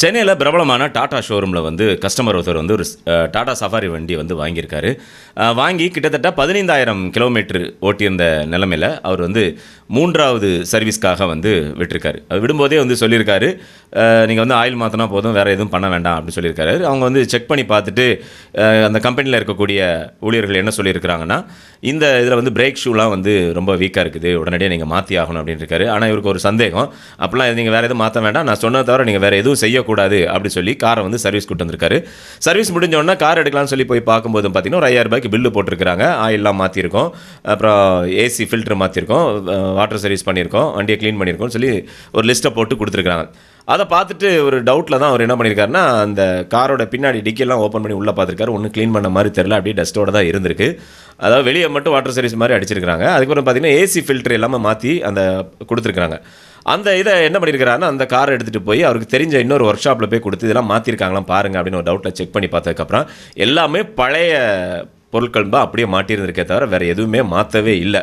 சென்னையில் பிரபலமான டாடா ஷோரூமில் வந்து கஸ்டமர் ஒருத்தர் வந்து ஒரு டாடா சஃபாரி வண்டி வந்து வாங்கியிருக்காரு. வாங்கி கிட்டத்தட்ட பதினைந்தாயிரம் கிலோமீட்டர் ஓட்டியிருந்த நிலமையில் அவர் வந்து மூன்றாவது சர்வீஸ்க்காக வந்து விட்டுருக்காரு. அது விடும்போதே வந்து சொல்லியிருக்காரு நீங்கள் வந்து ஆயில் மாற்றினா போதும் வேறு எதுவும் பண்ண வேண்டாம் அப்படின்னு சொல்லியிருக்காரு. அவங்க வந்து செக் பண்ணி பார்த்துட்டு அந்த கம்பெனியில் இருக்கக்கூடிய ஊழியர்கள் என்ன சொல்லியிருக்கிறாங்கன்னா இந்த இதில் வந்து பிரேக் ஷூலாம் வந்து ரொம்ப வீக்காக இருக்குது உடனடியாக நீங்கள் மாற்றி ஆகணும் அப்படின்னு இருக்காரு ஆனால் இவருக்கு ஒரு சந்தேகம் அப்படிலாம் நீங்கள் வேறு எதுவும் மாற்ற வேண்டாம் நான் சொன்னதை தவிர நீங்கள் வேறு எதுவும் செய்ய செய்யக்கூடாது அப்படி சொல்லி காரை வந்து சர்வீஸ் கூட்டு வந்திருக்காரு. சர்வீஸ் முடிஞ்சோடனே கார் எடுக்கலாம்னு சொல்லி போய் பார்க்கும்போது பார்த்தீங்கன்னா ஒரு ஐயாயிரம் ரூபாய்க்கு பில்லு போட்டிருக்காங்க ஆயிலெலாம் மாற்றிருக்கோம் அப்புறம் ஏசி ஃபில்டர் மாற்றிருக்கோம் வாட்டர் சர்வீஸ் பண்ணியிருக்கோம். வண்டியை க்ளீன் பண்ணியிருக்கோம் சொல்லி ஒரு லிஸ்ட்டை போட்டு கொடுத்துருக்காங்க அதை பார்த்துட்டு ஒரு டவுட்டில் தான் அவர் என்ன பண்ணியிருக்காருன்னா அந்த காரோட பின்னாடி டிக்கியெல்லாம் ஓப்பன் பண்ணி உள்ளே பார்த்துருக்காரு. ஒன்றும் க்ளீன் பண்ண மாதிரி தெரில அப்படியே டஸ்ட்டோட தான் இருந்திருக்கு. அதாவது வெளியே மட்டும் வாட்டர் சர்வீஸ் மாதிரி அடிச்சிருக்காங்க அதுக்கப்புறம் பார்த்தீங்கன்னா ஏசி ஃபில்டர் எல்லாமே மாற்றி அந்த கொடுத்துருக்குறாங்க. அந்த இதை என்ன பண்ணியிருக்கிறாருன்னா அந்த காரை எடுத்துகிட்டு போய் அவருக்கு தெரிஞ்ச இன்னொரு ஒர்க் ஷாப்பில் போய் கொடுத்து இதெல்லாம் மாற்றிருக்காங்களாம் பாருங்க அப்படின்னு ஒரு டவுட்டில் செக் பண்ணி பார்த்ததுக்கப்புறம் எல்லாமே பழைய பொருட்கள் தான் அப்படியே மாட்டியிருந்திருக்கே தவிர வேறு எதுவுமே மாற்றவே இல்லை.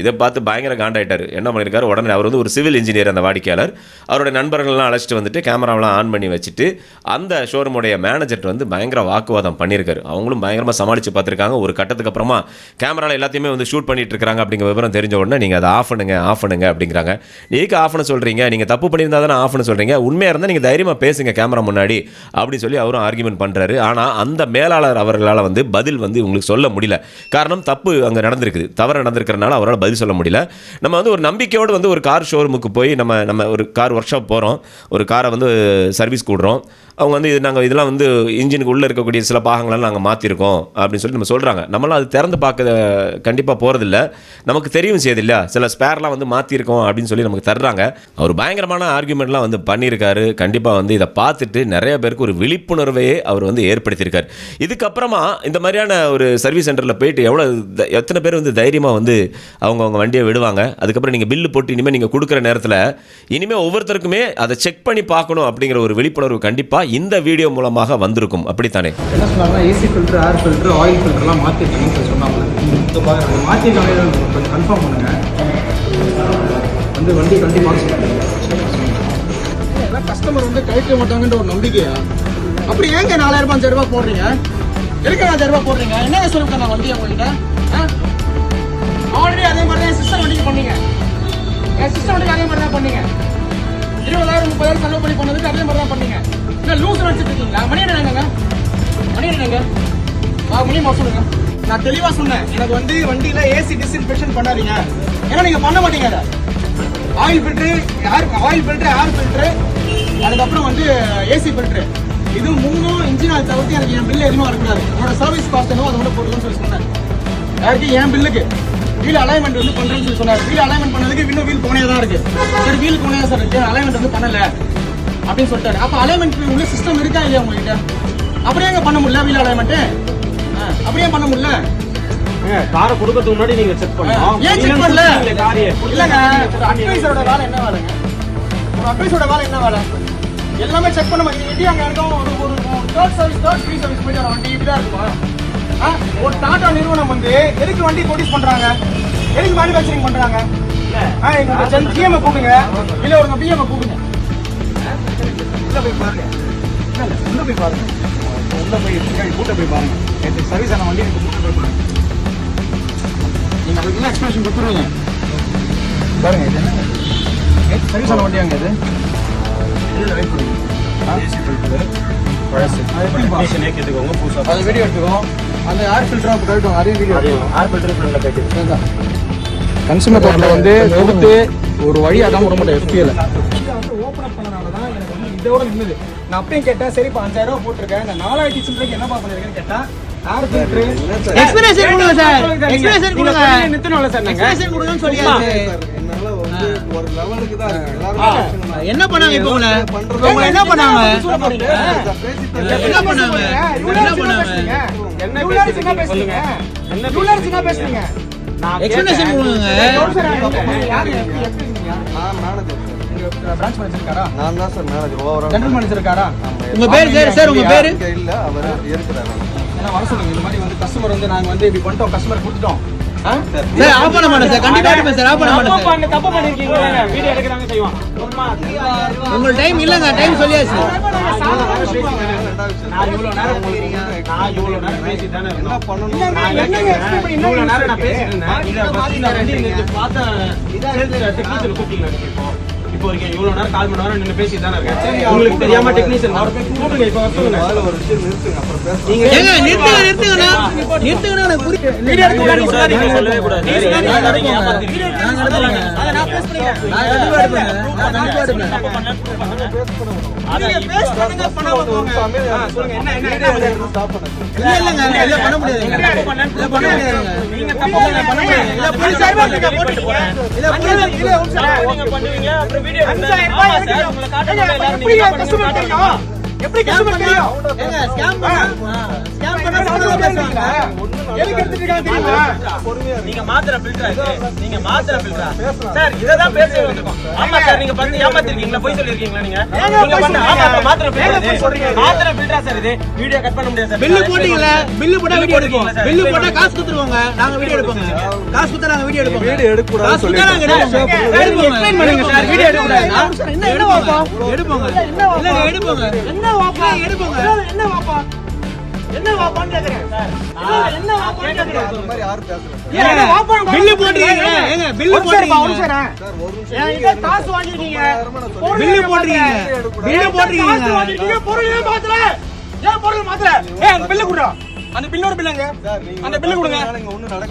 இதை பார்த்து பயங்கர காண்டாயிட்டார். என்ன பண்ணியிருக்காரு உடனே அவர் வந்து ஒரு சிவில் இன்ஜினியர் அந்த வாடிக்கையாளர். அவருடைய நண்பர்கள்லாம் அழைச்சிட்டு வந்துட்டு கேமராவெலாம் ஆன் பண்ணி வச்சுட்டு அந்த ஷோரூமுடைய மேனேஜர்கிட்ட வந்து பயங்கர வாக்குவாதம் பண்ணியிருக்காரு அவங்களும் பயங்கரமாக சமாளித்து பார்த்துருக்காங்க. ஒரு கட்டத்துக்கு அப்புறமா கேமராவில் எல்லாத்தையுமே வந்து ஷூட் பண்ணிட்டு இருக்காங்க அப்படிங்கிற விவரம் தெரிஞ்ச உடனே நீங்கள் அதை ஆஃப் பண்ணுங்க ஆஃப் பண்ணுங்க அப்படிங்கிறாங்க. நீக்கு ஆஃப் பண்ண சொல்கிறீங்க நீங்கள் தப்பு பண்ணியிருந்தா தானே ஆஃப் பண்ண சொல்கிறீங்க உண்மையாக இருந்தால் நீங்கள் தைரியமாக பேசுங்க கேமரா முன்னாடி அப்படின்னு சொல்லி அவரும் ஆர்குமெண்ட் பண்ணுறாரு ஆனால் அந்த மேலாளர் அவர்களால் வந்து பதில் வந்து உங்களுக்கு சொல்ல முடியல. காரணம் தப்பு அங்கே நடந்திருக்குது. தவறு நடந்திருக்கிறனால அவரால் பதில் சொல்ல முடியல. நம்ம வந்து ஒரு நம்பிக்கையோடு வந்து ஒரு கார் ஷோரூமுக்கு போய் நம்ம நம்ம ஒரு கார் ஒர்க் ஷாப் போகிறோம் ஒரு காரை வந்து சர்வீஸ் கூடுறோம். அவங்க வந்து இது நாங்கள் இதெல்லாம் வந்து இன்ஜினுக்கு உள்ளே இருக்கக்கூடிய சில பாகங்களெல்லாம் நாங்கள் மாற்றிருக்கோம் அப்படின்னு சொல்லி நம்ம சொல்கிறாங்க நம்மளாம் அது திறந்து பார்க்க கண்டிப்பாக போகிறதில்ல நமக்கு தெரியும் செய்யுது சில ஸ்பேர்லாம் வந்து மாற்றிருக்கோம் அப்படின்னு சொல்லி நமக்கு தர்றாங்க. அவர் பயங்கரமான ஆர்குமெண்ட்லாம் வந்து பண்ணியிருக்காரு. கண்டிப்பாக வந்து இதை பார்த்துட்டு நிறைய பேருக்கு ஒரு விழிப்புணர்வையே அவர் வந்து ஏற்படுத்தியிருக்கார். இதுக்கப்புறமா இந்த மாதிரியான ஒரு சர்வீஸ் சென்டரில் போயிட்டு எவ்வளோ எத்தனை பேர் வந்து தைரியமாக வந்து அவங்க அவங்க வண்டியை விடுவாங்க. அதுக்கப்புறம் நீங்கள் பில்லு போட்டு இனிமேல் நீங்கள் கொடுக்குற நேரத்தில் இனிமேல் ஒவ்வொருத்தருக்குமே அதை செக் பண்ணி பார்க்கணும் அப்படிங்கிற ஒரு விழிப்புணர்வு கண்டிப்பாக இந்த வீடியோ மூலமாக வந்திருக்கும். அப்படித்தானே? என்ன சொன்னாங்கன்னா AC filter air filter oil ஃபில்டர்லாம் மாற்றிருக்கீங்கன்னு சொன்னாங்க. மாற்றிருக்காங்க கொஞ்சம் கன்ஃபார்ம் பண்ணுங்க. வந்து வண்டி கண்டிப்பாக கஸ்டமர் வந்து கழிக்க மாட்டாங்கன்ற ஒரு நம்பிக்கையா? அப்படி ஏங்க நாலாயிரம் ரூபாய் அஞ்சாயிரம் ரூபாய் போடுறீங்க? எதுக்கு அஞ்சாயிரம் ரூபாய் போடுறீங்க? என்ன சொல்லுங்க நான் வண்டி உங்கள்கிட்ட ஆல்ரெடி அதே மாதிரி தான் சிஸ்டம் வண்டிக்கு பண்ணீங்க என் சிஸ்டம் வண்டிக்கு அதே மாதிரி தான் பண்ணீங்க இருபதாயிரம் முப்பதாயிரம் செலவு பண்ணி பண்ணதுக்கு அதே மாதிரி தான் பண்ணீங்க. இல்லை லூஸ் வச்சுட்டு இருக்கீங்களா? மணி என்னங்க மணி என்னங்க ஆ மணி மாசம் சொல்லுங்க. நான் தெளிவா சொன்னேன். எனக்கு வந்து வண்டியில ஏசி டிஸ்இன்ஃபெக்ஷன் பண்ணாதீங்க. ஏன்னா நீங்க பண்ண மாட்டீங்க அதை. Oil filter air oil filter air filter அதுக்கப்புறம் வந்து ஏசி ஃபில்ட்ரு இது மூணும் இன்ஜின் ஆயில் தவிர்த்து எனக்கு என் பில்லு எதுவும் வரக்கூடாது. என்னோட சர்வீஸ் காஸ்ட் என்னவோ அதை கூட போட்டுக்கணும்னு சொல்லி சொன்னேன். யாருக்கு? என் பில்லுக்கு வீல் அலைன்மெண்ட் வந்து பண்றேன்னு சொல்லி சொன்னார். வீல் அலைன்மெண்ட் பண்ணதுக்கு இன்னும் வீல் கோணையா தான் இருக்கு. சரி வீல் கோணையா சார் இருக்கு. அலைன்மெண்ட் வந்து பண்ணல. அப்படின்னு சொல்லிட்டாரு. அப்ப அலைன்மெண்ட் உள்ள சிஸ்டம் இருக்கா இல்லையா உங்ககிட்ட? அப்படியே எங்க பண்ண முடியல வீல் அலைன்மெண்ட் அப்படியே பண்ண முடியல? காரை கொடுக்கறதுக்கு முன்னாடி நீங்க செக் பண்ணணும். ஏன் செக் பண்ணல? இல்லங்க. ஒரு அட்வைஸரோட வேலை என்ன வேலைங்க? ஒரு அட்வைஸரோட வேலை என்ன வேலை? எல்லாமே செக் பண்ண மாதிரி எப்படி அங்க இருக்கும் ஒரு ஒரு third service third free service போயிட்டு வர வண்டி இப்படிதான் இருக்குமா? ஒரு டாடா நிறுவனம் வந்து எதுக்கு வண்டி ப்ரொடியூஸ் பண்றாங்க? எதுக்கு மேனுஃபேக்சரிங் பண்றாங்க? ஆ, எங்க ஜிஎம் கூப்பிடுங்க. இல்ல ஒரு பிஎம் கூப்பிடுங்க. உள்ள போய் பாருங்க. இல்ல, உள்ள போய் பாருங்க. உள்ள போய் கூட்ட போய் பாருங்க. நேற்று சர்வீஸ் ஆன வண்டி எனக்கு கூட்ட போய் பாருங்க. நீங்க அதுக்கு என்ன எக்ஸ்பிளேஷன் கொடுத்துருவீங்க? பாருங்க இது என்ன சர்வீஸ் ஆன வண்டி அங்க இது? இதுல வெயிட் பண்ணுங்க. பழசு அது எப்படி பாருங்க கேட்டுக்கோங்க புதுசா அது வீடியோ எடுத்துக்கோ. அந்த ஏர் ஃபில்டரும் அப்போ கழட்டும்? அதையும் வீடியோ ஆர் ஃபில்டர் ஃப்ரண்ட்ல கேட்டு கன்சூமர் கோர்ட்டில் வந்து கொடுத்து ஒரு வழி அதான் விட மாட்டேன் எஃபிஎல் வந்து ஓப்பன் அப் பண்ணனால தான் எனக்கு வந்து இதோட நின்னுது நான் அப்படியும் கேட்டேன் சரி இப்போ அஞ்சாயிரம் ரூபாய் போட்டிருக்கேன். இந்த நாலாயிரத்தி சில்லறைக்கு என்னப்பா பண்ணிருக்கேன்னு கேட்டா ஏர் ஃபில்டர் Explanation கொடுங்க சார். Explanation கொடுங்க. நிறுத்தணும்ல சார் எக்ஸ்பிரஷன் கொடுங்கன்னு சொல்லியாச்சு. வந்து ஒரு லெவலுக்கு தான் இருக்கு. எல்லாரும் என்ன பண்ணாங்க இப்போ உங்களை என்ன பண்ணாங்க? என்ன பண்ணாங்க? என்ன பண்ணாங்க? என்ன பேசுறீங்க என்ன பேசுறீங்க? பேசுறீங்க எக்ஸ்பிளனேஷன் கொடுங்க. நான் மேனேஜர் பிரான்ச் மேனேஜர் இருக்காரா? நான் தான் sir manager overall general manager இருக்காரா? உங்க பேர் சார் சார் உங்க பேரு? இல்ல அவர் இருக்கிறார் ஏன்னா வர சொல்லுங்க. இந்த மாதிரி வந்து கஸ்டமர் வந்து நாங்க வந்து இப்படி பண்ணிட்டோம். கஸ்டமர் கொடுத்துட்டோம்? சார். ஆஃப் பண்ண மாட்டேன் சார். கண்டிப்பா எடுப்பேன் சார் ஆஃப் பண்ண மாட்டேன் தப்பு சார் பண்ணு தப்பு பண்ணிருக்கீங்க வீடியோ எடுக்கிறாங்க செய்வான் சும்மா உங்களுக்கு டைம் இல்லைங்க டைம் சொல்லியாச்சு. நான் இவ்வளவு நேரம் நான் இவ்வளவு நேரம் பேசிட்டு தானே நான் இவ்வளவு நேரம் நான் இருந்தேன். இதை பத்தி நான் ரெண்டு நிமிஷம் பார்த்த sales technician கூப்பிட்டீங்களா நீங்க? இப்போ? இப்போ வரைக்கும் இவ்வளவு நேரம் கால் மணி நேரம் நின்னு பேசிட்டு தானே இருக்கேன். உங்களுக்கு தெரியாம டெக்னீஷியன் கூப்பிடுங்க இப்போ சொல்லுங்க. ஒரு விஷயம் நிறுத்துங்க அப்புறம் ஏங்க நிறுத்துங்க நிறுத்துங்கண்ணா நிறுத்துங்கண்ணா எனக்கு வீடியோ எடுக்க கூடாது சொல்லவே கூடாது. நீங்க. அதை நான் பேச. நான் கண்டிப்பா எடுப்பேங்க நான் கண்டிப்பா எடுப்பேன் நீங்க பேச பண்ணுங்க, பண்ணாம போங்க. ஆ, சொல்லுங்க, என்ன, என்ன, என்ன இது? ஸ்டாப் பண்ணுங்க இல்ல இல்லங்க இதை பண்ண நீங்க தப்பு முடியாது. இல்ல போலீஸ் அஞ்சாயிரம் ரூபாய் நீங்க போட்டீங்க. இல்ல போலீஸ் இல்ல, ஒரு நிமிஷம். நீங்க பண்ணுவீங்க எப்படி பண்ணுங்க தெரியும்? எப்படி customer தெரியும்? எடுத்துட்டு இருக்காங்க தெரியுமா? நீங்க மாத்திர ஃபில்டரா இது நீங்க மாத்திர சார் இத தான் பேச வந்திருக்கோம் ஆமா சார் நீங்க பண்ணி ஏமாத்திருக்கீங்களா போய் சொல்லிருக்கீங்களா நீங்க ஏங்க நீங்க போய் பண்ண சொல்றீங்க? ஆமா மாத்திர சொல்றீங்க? மாத்திர ஃபில்டரா சார் இது வீடியோ கட் பண்ண முடியாது சார் பில்லு போட்டீங்களா பில்லு போட்டா வீடியோ எடுப்போம்? பில்லு போட்டா காசு கொடுத்துருவாங்க நாங்க வீடியோ எடுப்போங்க காசு நாங்க வீடியோ எடுப்போம் வீடியோ எடுப்போம் சார், நீங்க explain பண்ணுங்க சார், வீடியோ எடுக்கக்கூடாது. என்ன என்ன வாப்பா எடுப்போங்க எடுப்போங்க என்ன வாப்பா? எடுப்போங்க என்ன வாப்பா? என்ன வாப்பான்னு கேக்குறேன். என்ன வாப்பான்னு கேக்குறேன். அந்த மாதிரி யாரும் பேசுறது ஏங்க, என்ன வாப்பான்னு ஏங்க ஒரு நிமிஷம். சார் ஒரு நிமிஷம் காசு. பொருள் பில்லு ஏன் மாத்தல? காசு பொருள் ஏன் மாத்தல? ஏன் பொருள் மாத்தல? ஏய், அந்த பில்லு குடுறா. அந்த பில்லோட பில்லுங்க. சார் நீங்க அந்த பில்லு கொடுங்க.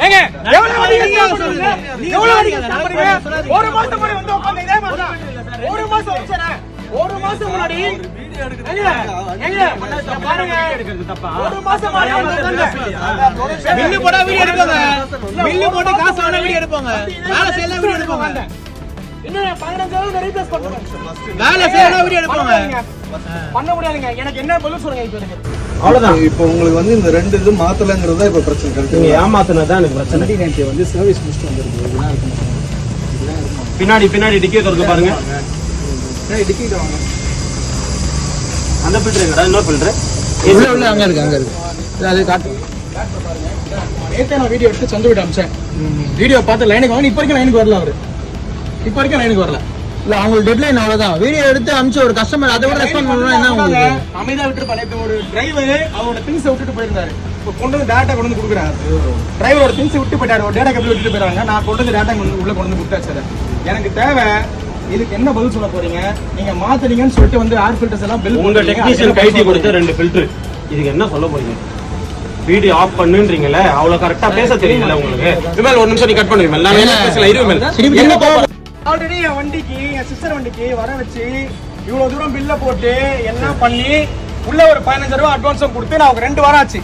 ஏங்க, எவ்வளவு. பண்ணுங்க? நீங்க எவ்வளவு பண்ணுங்க? ஒரு மாசம் முன்னாடி வந்து உட்கார்ந்து இதே மாதிரி. ஒரு மாசம். ஒரு மாசம் முன்னாடி வீடியோ வீடியோ போட்டு காசு வீடியோ வேலை செய்யலாம் வீடியோ வேலை செய்யலாம் வீடியோ பண்ண முடியாதுங்க எனக்கு என்ன பதில் சொல்லுங்க இப்போ எனக்கு அவ்வளவுதான். இப்போ உங்களுக்கு வந்து இந்த ரெண்டு இது மாத்தலங்கிறது தான் இப்போ பிரச்சனை கரெக்ட் தான் எனக்கு பிரச்சனை வந்து சர்வீஸ் முடிச்சுட்டு வந்திருக்கு பின்னாடி பின்னாடி டிக்கி திறந்து பாருங்க டிக்கெட் வாங்க அந்த ஃபில்டர் எங்கடா இன்னொரு ஃபில்டர் உள்ள உள்ள அங்க இருக்கு அங்க இருக்கு. இது அது காட்டு. நேத்தே நான் வீடியோ எடுத்து சந்து விட்டு அமிச்சேன். வீடியோ பார்த்து லைனுக்கு வாங்க. இப்போ வரைக்கும் லைனுக்கு வரல அவரு. இப்போ வரைக்கும் லைனுக்கு வரல. இல்ல அவங்களுக்கு டெட்லைன் அவ்வளவுதான். வீடியோ எடுத்து அனுப்பிச்சு ஒரு கஸ்டமர் அதை விட ரெஸ்பாண்ட் பண்ணணும் என்ன உங்களுக்கு? அமைதியா விட்டுருப்பாரு இப்போ ஒரு டிரைவர் அவரோட திங்ஸ் விட்டுட்டு போயிருந்தாரு. இப்போ கொண்டு வந்து டேட்டா கொண்டு வந்து கொடுக்குறாரு. டிரைவரோட திங்ஸ் விட்டு போயிட்டாரு. ஒரு டேட்டா கப்பல் விட்டுட்டு போயிறாங்க நான் கொண்டு வந்து டேட்டா உள்ள கொண்டு வந்து கொடுத்தாச்சு. எனக்கு தேவை இதுக்கு என்ன பதில் சொல்ல போறீங்க? நீங்க மாத்துறீங்கன்னு சொல்லிட்டு வந்து ஏர் ஃபில்டர்ஸ் எல்லாம் பில் உங்க டெக்னீஷியன் கைட்டி கொடுத்த ரெண்டு ஃபில்டர் இதுக்கு என்ன சொல்ல போறீங்க? வீடியோ ஆஃப் பண்ணுன்றீங்கல்ல அவ்வளவு கரெக்டா பேச தெரியல உங்களுக்கு. விமல் ஒரு நிமிஷம் நீ கட் பண்ணு விமல் நான் என்ன பேசல? இரு விமல் என்ன கோவம்? ஆல்ரெடி என் வண்டிக்கு என் சிஸ்டர் வண்டிக்கு வர வச்சு இவ்வளவு தூரம் பில்ல போட்டு என்ன பண்ணி உள்ள ஒரு பதினஞ்சு ரூபா அட்வான்ஸும் கொடுத்து நான் ரெண்டு வாரம் ஆச்சு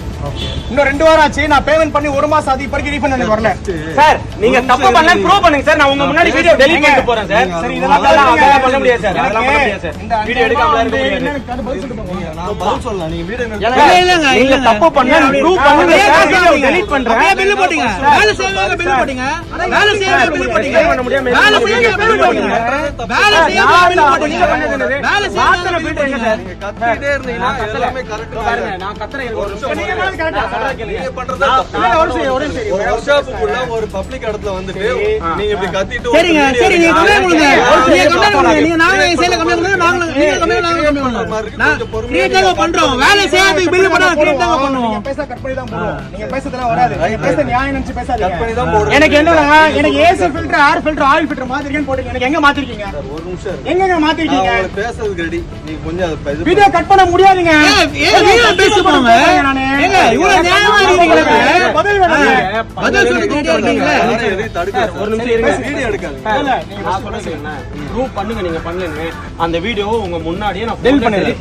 இன்னும் ரெண்டு வாரம் ஆச்சு நான் பேமெண்ட் பண்ணி ஒரு மாசம் அது இப்போதைக்கு ரீஃபண்ட் எனக்கு வரல சார் நீங்க தப்பு பண்ணல ப்ரூவ் பண்ணுங்க சார் நான் உங்க முன்னாடி வீடியோ டெலீட் பண்ணிட்டு போறேன் சார் சரி இதெல்லாம் அதெல்லாம் பண்ண முடியாது சார் அதெல்லாம் பண்ண முடியாது சார் இந்த வீடியோ எடுக்காமல இருக்க முடியாது. நான் பதில் சொல்லலாம் நீங்க வீடியோ இல்ல, இல்லங்க, நீங்க. தப்பு பண்ணல ப்ரூவ் பண்ணுங்க சார் வீடியோ. டெலீட் பண்றேன் அப்படியே பில்லு போட்டீங்க வேலை செய்யறவங்க பில்லு போட்டீங்க வேலை செய்யறவங்க போட்டீங்க explain பண்ண முடியாம வேலை செய்யறவங்க பில்லு போட்டீங்க வேலை செய்யறவங்க பில்லு போட்டீங்க வேலை செய்யறவங்க பில்லு போட்டீங்க நீங்க கத்திட்டே இருந்தீங்கன்னா எல்லாமே கரெக்ட் பாருங்க நான் கத்துறேன். ஒரு. இல்ல, ஒரு பப்ளிக் இடத்துல வந்துட்டு நீங்க இப்படி கத்திட்டு சரிங்க ஒரு சரி நீங்க நீங்க கம்ப்ளைண்ட் கொடுங்க நீங்க நாங்க எங்க சைடுல கம்ப்ளைண்ட் கொடுங்க நாங்க நீங்க கம்ப்ளைண்ட் நாங்க கம்ப்ளைண்ட் பண்ணுவோம் நான் கிரியேட்டாக பண்றோம் வேலை செய்யாததுக்கு பில்லு போட்டா கிரியேட்டாக நீங்க பண்ணுவோம் பேச கட் பண்ணி தான் போடுவோம். நீங்க பேசுறதெல்லாம் வராது. நீங்க பேச நியாயம் நினைச்சு பேசாதீங்க. கட் பண்ணி தான் போடுறோம். எனக்கு என்னன்னா எனக்கு AC filter air filter oil filter மாத்திருக்கேன்னு போட்டுருக்கீங்க எனக்கு எங்க மாத்திருக்கீங்க ஒரு நிமிஷம் இரு. எங்கங்க நான் மாத்திருக்கீங்க உங்களுக்கு பேசுறதுக்கு ரெடி நீங்க கொஞ்சம் அதை இது வீடியோ கட் பண்ண முடியாதுங்க ஏங்க வீடியோ பேச போங்க நானு. ஏங்க இவ்வளவு நியாயமா இருக்கீங்களே பதில் வேணுங்க. பதில் சொல்லிட்டு ரெடியா இருக்கீங்களே யாரும் எதையும் தடுக்காது. ஒரு நிமிஷம் இருங்க வீடியோ எடுக்காதீங்க இல்ல, நீங்க நான் சொல்றேன் ப்ரூவ் பண்ணுங்க நீங்க பண்ணலன்னு அந்த வீடியோ உங்க முன்னாடியே நான்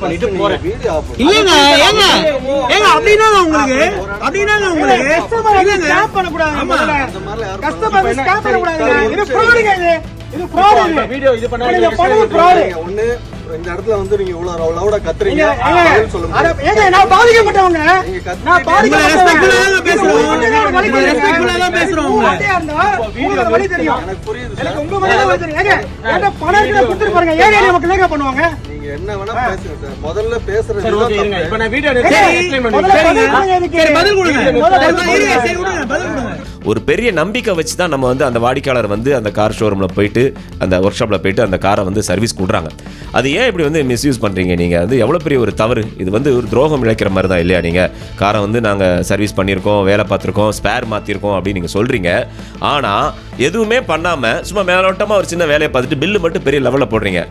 பண்ணிட்டு போறேன். வீடியோ ஆஃப் பண்ணு. இல்லங்க ஏங்க ஏங்க அப்படின்னா உங்களுக்கு அப்படின்னா உங்களுக்கு கஸ்டமர் இல்லங்க. ஸ்கேம் பண்ண கூடாதுங்க ஆமா. முதல்ல. இந்த மாதிரிலாம் யாரும் கஸ்டமர் ஸ்கேம் பண்ண கூடாதுங்க சரி, இது சரி. ஃப்ராடுங்க இது. இது ஃப்ராடு இது. வீடியோ இது பண்ணா நீங்க பண்ணது ஃப்ராடு நீங்க ஒண்ணு இந்த இடத்துல வந்து நீங்க இவ்வளவு லவுடா கத்துறீங்க. ஏங்க, நான் பாதிக்கப்பட்டவங்க. நான் பேசுறோம். பாதிக்கப்பட்டவங்க. பேசுறோம். உங்களை. உங்களுக்கு வழி தெரியும். எனக்கு புரியுது சார். எனக்கு உங்க வழி தான் வழி தெரியும். ஏங்க என்கிட்ட பணம் இருக்கிறத கொடுத்துட்டு பாருங்க. ஏன் ஏன் மக்கள் பண்ணுவாங்க? என்ன வேணா பேசுங்க சார். முதல்ல பேசுறது சரி ஓகே இருங்க. இப்போ நான் வீடியோ எடுத்து சரி, எக்ஸ்பிளைன் முதல்ல பண்ணுறேன் சரி, பதில் கொடுங்க. சரி, இருங்க, சரி, விடுங்க, பதில் கொடுங்க. ஒரு பெரிய நம்பிக்கை வச்சு தான் நம்ம வந்து அந்த வாடிக்கையாளர் வந்து அந்த கார் ஷோரூமில் போயிட்டு அந்த ஒர்க் ஷாப்பில் போயிட்டு அந்த காரை வந்து சர்வீஸ் கொடுறாங்க அது ஏன் இப்படி வந்து மிஸ்யூஸ் பண்ணுறீங்க நீங்கள் வந்து எவ்வளோ பெரிய ஒரு தவறு. இது வந்து ஒரு துரோகம் இழைக்கிற மாதிரி தான் இல்லையா நீங்கள் காரை வந்து நாங்கள் சர்வீஸ் பண்ணியிருக்கோம் வேலை பார்த்துருக்கோம் ஸ்பேர் மாற்றிருக்கோம் அப்படின்னு நீங்கள் சொல்கிறீங்க ஆனால் எதுவுமே பண்ணாமல் சும்மா மேலோட்டமாக ஒரு சின்ன வேலையை பார்த்துட்டு பில்லு மட்டும் பெரிய லெவலில் போடுறீங்க.